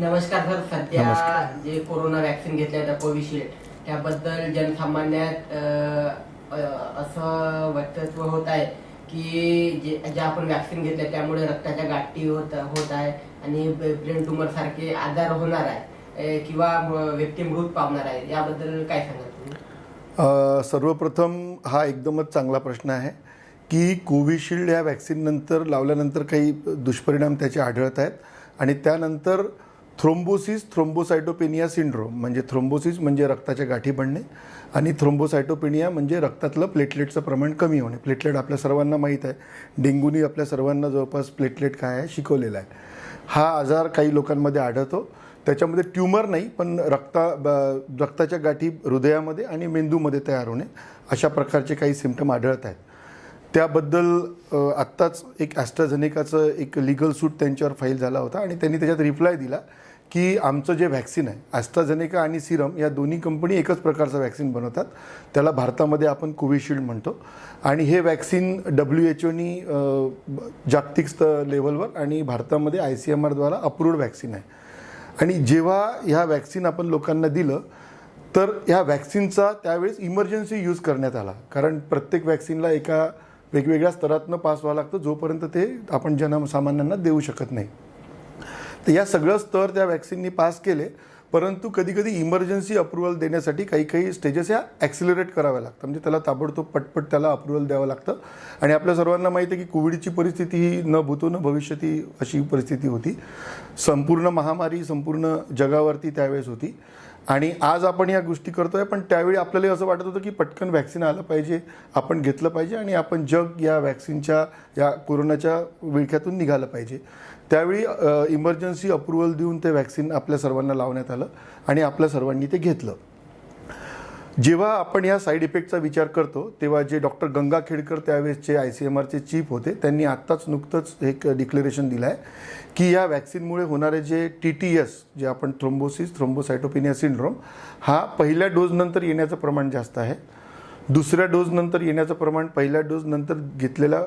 नमस्कार सर सध्या. जे कोरोना वॅक्सिन घेतलं होतं कोविशिल्ड त्याबद्दल जनसामान्यात असं वक्तव्य होत आहे की जे जे आपण वॅक्सिन घेतलं त्यामुळे रक्ताच्या गाठी होत होत आहे आणि ब्रेन ट्युमर सारखे आजार होणार आहे किंवा व्यक्ती मृत पावणार आहे याबद्दल काय सांगाल तुम्ही सर्वप्रथम हा एकदमच चांगला प्रश्न आहे की कोविशिल्ड या वॅक्सिननंतर लावल्यानंतर काही दुष्परिणाम त्याचे आढळत आहेत आणि त्यानंतर थ्रोम्बोसिस थ्रोम्बोसायटोपेनिया सिंड्रोम म्हणजे थ्रोम्बोसिस म्हणजे रक्ताच्या गाठी बनणे आणि थ्रोम्बोसायटोपेनिया म्हणजे रक्तातलं प्लेटलेटचं प्रमाण कमी होणे. प्लेटलेट आपल्या सर्वांना माहीत आहे. डेंग्यूनी आपल्या सर्वांना जवळपास प्लेटलेट काय आहे? शिकवलेला आहे. हा आजार काही लोकांमध्ये आढळतो. त्याच्यामध्ये ट्यूमर नाही पण रक्ता ब- रक्ताच्या गाठी हृदयामध्ये आणि मेंदूमध्ये तयार होणे अशा प्रकारचे काही सिमटम आढळत आहेत. त्याबद्दल आत्ताच एक ॲस्ट्राझेनेकाचं एक लिगल सूट त्यांच्यावर फाईल झाला होता आणि त्यांनी त्याच्यात रिप्लाय दिला की आमचं जे व्हॅक्सिन आहे ॲस्ट्राझेनेका आणि सिरम या दोन्ही कंपनी एकच प्रकारचं व्हॅक्सिन बनवतात. त्याला भारतामध्ये आपण कोविशिल्ड म्हणतो. आणि हे व्हॅक्सिन डब्ल्यू एच ओनी जागतिक स्त लेवलवर आणि भारतामध्ये आय सी एम आरद्वारा अप्रूव्ड व्हॅक्सिन आहे. आणि जेव्हा ह्या व्हॅक्सिन आपण लोकांना दिलं तर ह्या व्हॅक्सिनचा त्यावेळेस इमर्जन्सी यूज करण्यात आला. कारण प्रत्येक व्हॅक्सिनला एका वेगवेगळ्या स्तरातनं पास व्हावं लागतं जोपर्यंत ते आपण जनसामान्यांना देऊ शकत नाही. तर या सगळं स्तर त्या व्हॅक्सिननी पास केले. परंतु कधी कधी इमर्जन्सी अप्रुव्हल देण्यासाठी काही काही स्टेजेस ह्या ॲक्सिलरेट कराव्या लागतात. म्हणजे त्याला ताबडतोब पटपट त्याला अप्रुव्हल द्यावं लागतं. आणि आपल्या सर्वांना माहिती आहे की कोविडची परिस्थिती ही न भूतो न भविष्यती अशी परिस्थिती होती. संपूर्ण महामारी संपूर्ण जगावरती त्यावेळेस होती. आणि आज आपण या गोष्टी करतोय पण त्यावेळी आपल्याला असं वाटत होतं की पटकन व्हॅक्सिन आलं पाहिजे आपण घेतलं पाहिजे आणि आपण जग या व्हॅक्सिनच्या या कोरोनाच्या विळख्यातून निघालं पाहिजे. त्यावेळी इमर्जन्सी अप्रुव्हल देऊन ते व्हॅक्सिन आपल्या सर्वांना लावण्यात आलं आणि आपल्या सर्वांनी ते घेतलं. जेव्हा आपण या साईड इफेक्टचा विचार करतो तेव्हा जे डॉक्टर गंगा खेडकर त्यावेळेसचे आय सी एम आरचे चीफ होते त्यांनी आत्ताच नुकतंच एक डिक्लेरेशन दिलं आहे की या वॅक्सिनमुळे होणारे जे टी टी एस जे आपण थ्रोम्बोसिस थ्रोम्बोसायटोपिनिया सिंड्रोम हा पहिल्या डोजनंतर येण्याचं प्रमाण जास्त आहे. दुसऱ्या डोजनंतर येण्याचं प्रमाण पहिल्या डोजनंतर घेतलेल्या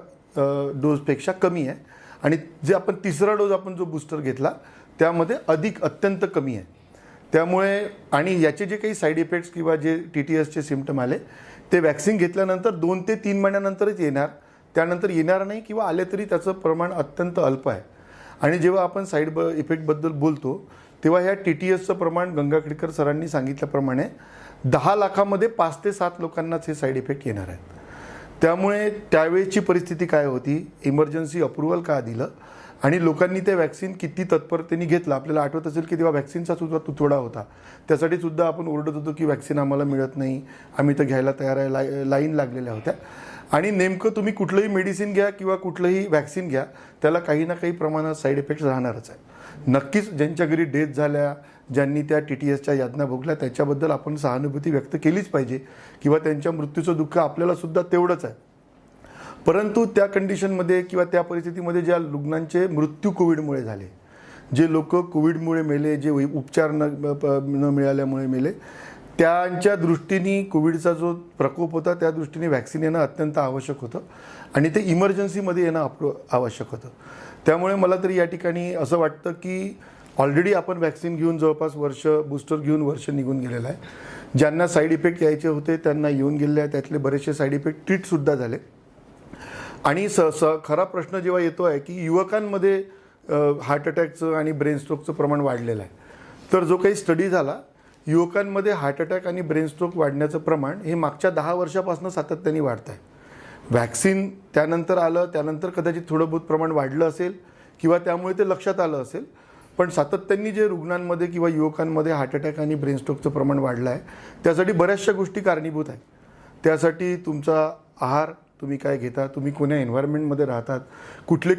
डोजपेक्षा कमी आहे. आणि जे आपण तिसरा डोज आपण जो बूस्टर घेतला त्यामध्ये अधिक अत्यंत कमी आहे. त्यामुळे आणि याचे जे काही साईड इफेक्ट्स किंवा जे टी टी एसचे सिमटम आले ते वॅक्सिन घेतल्यानंतर दोन ते तीन महिन्यानंतरच येणार. त्यानंतर येणार नाही किंवा आले तरी त्याचं प्रमाण अत्यंत अल्प आहे. आणि जेव्हा आपण साईड ब इफेक्टबद्दल बोलतो तेव्हा ह्या टी टी एसचं प्रमाण गंगाखेडकर सरांनी सांगितल्याप्रमाणे दहा लाखामध्ये पाच ते सात लोकांनाच हे साईड इफेक्ट येणार आहेत. त्यामुळे त्यावेळेची परिस्थिती काय होती? इमर्जन्सी अप्रुव्हल का दिलं? आणि लोकांनी ते वॅक्सिन किती तत्परतेने घेतलं? आपल्याला आठवत असेल की तेव्हा वॅक्सिनचा सुद्धा तुतवडा होता. त्यासाठी सुद्धा आपण ओरडत होतो की वॅक्सिन आम्हाला मिळत नाही. आम्ही तर घ्यायला तयार आहे लाई लाईन लागलेल्या होत्या. आणि नेमकं तुम्ही कुठलंही मेडिसिन घ्या किंवा कुठलंही वॅक्सिन घ्या त्याला काही ना काही प्रमाणात साईड इफेक्ट्स राहणारच आहे. नक्कीच ज्यांच्या घरी डेथ झाल्या ज्यांनी त्या टी टी एसच्या यातना भोगल्या त्याच्याबद्दल आपण सहानुभूती व्यक्त केलीच पाहिजे. किंवा त्यांच्या मृत्यूचं दुःख आपल्यालासुद्धा तेवढंच आहे. परंतु त्या कंडिशनमध्ये किंवा त्या परिस्थितीमध्ये ज्या रुग्णांचे मृत्यू कोविडमुळे झाले जे लोक कोविडमुळे मेले जे उपचार न न मिळाल्यामुळे मेले त्यांच्या दृष्टीने कोविडचा जो प्रकोप होता त्या दृष्टीने व्हॅक्सिन येणं अत्यंत आवश्यक होतं. आणि ते इमर्जन्सीमध्ये येणं अप्रो आवश्यक होतं. त्यामुळे मला तरी या ठिकाणी असं वाटतं की ऑलरेडी आपण व्हॅक्सिन घेऊन जवळपास वर्ष बूस्टर घेऊन वर्ष निघून गेलेलं आहे. ज्यांना साईड इफेक्ट यायचे होते त्यांना येऊन गेले आहे त्यातले बरेचसे साईड इफेक्ट ट्रीटसुद्धा झाले. आणि स खरा प्रश्न जेव्हा येतो आहे की युवकांमध्ये हार्ट अटॅकचं आणि ब्रेन स्ट्रोकचं प्रमाण वाढलेलं आहे. तर जो काही स्टडी झाला युवकांमध्ये हार्ट अटॅक आणि ब्रेन स्ट्रोक वाढण्याचं प्रमाण हे मागच्या दहा वर्षापासून सातत्याने वाढत आहे. व्हॅक्सिन त्यानंतर आलं त्यानंतर कदाचित थोडं बहुत प्रमाण वाढलं असेल किंवा त्यामुळे ते लक्षात आलं असेल पण सातत्याने जे रुग्णांमध्ये किंवा युवकांमध्ये हार्ट अटॅक आणि ब्रेन स्ट्रोकचं प्रमाण वाढलं आहे त्यासाठी बऱ्याचशा गोष्टी कारणीभूत आहेत. त्यासाठी तुमचा आहार तुम्ही काय घेता तुम्ही कोण्या एन्व्हायरमेंटमध्ये राहतात कुठले